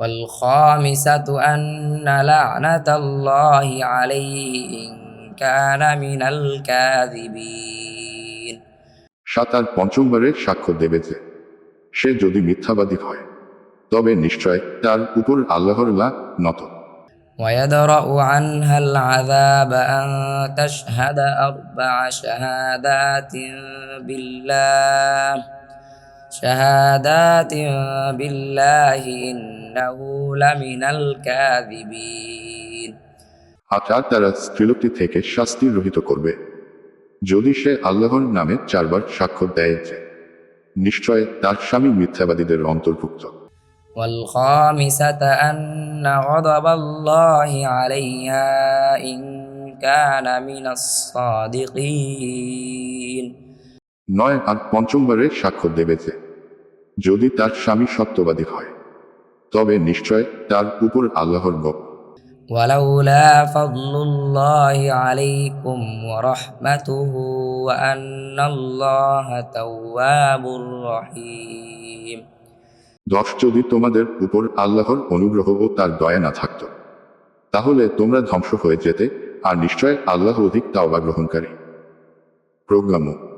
والخامسة أن لعنة الله عليه إن كان من الكاذبين সাত আর পঞ্চমবারের সাক্ষ্য দেবে যে সে যদি মিথ্যাবাদী হয় তবে নিশ্চয় তার উপর আল্লাহর লা নত ويدرأ عنها العذاب أن تشهد أربع شهادات بالله شهادات بالله إنه لمن الكاذبين আর তার দ্বারা স্ত্রীলোকটি থেকে শাস্তি রহিত করবে যদি সে আল্লাহর নামে চারবার সাক্ষ্য দেয় যে নিশ্চয় তার স্বামী মিথ্যাবাদীদের অন্তর্ভুক্ত والخامسة أن غضب الله عليها إن كان من الصادقين নয় আর পঞ্চমবারে সাক্ষ্য দেবে যে যদি তার স্বামী সত্যবাদী হয় তবে নিশ্চয় তার উপর আল্লাহর গপ ولولا فضل الله عليكم ورحمته وأن الله تواب رحيم দশ যদি তোমাদের উপর আল্লাহর অনুগ্রহ ও তার দয়া না থাকত তাহলে তোমরা ধ্বংস হয়ে যেতে আর নিশ্চয় আল্লাহ অধিক তাওবা গ্রহণকারী প্রোগ্রামও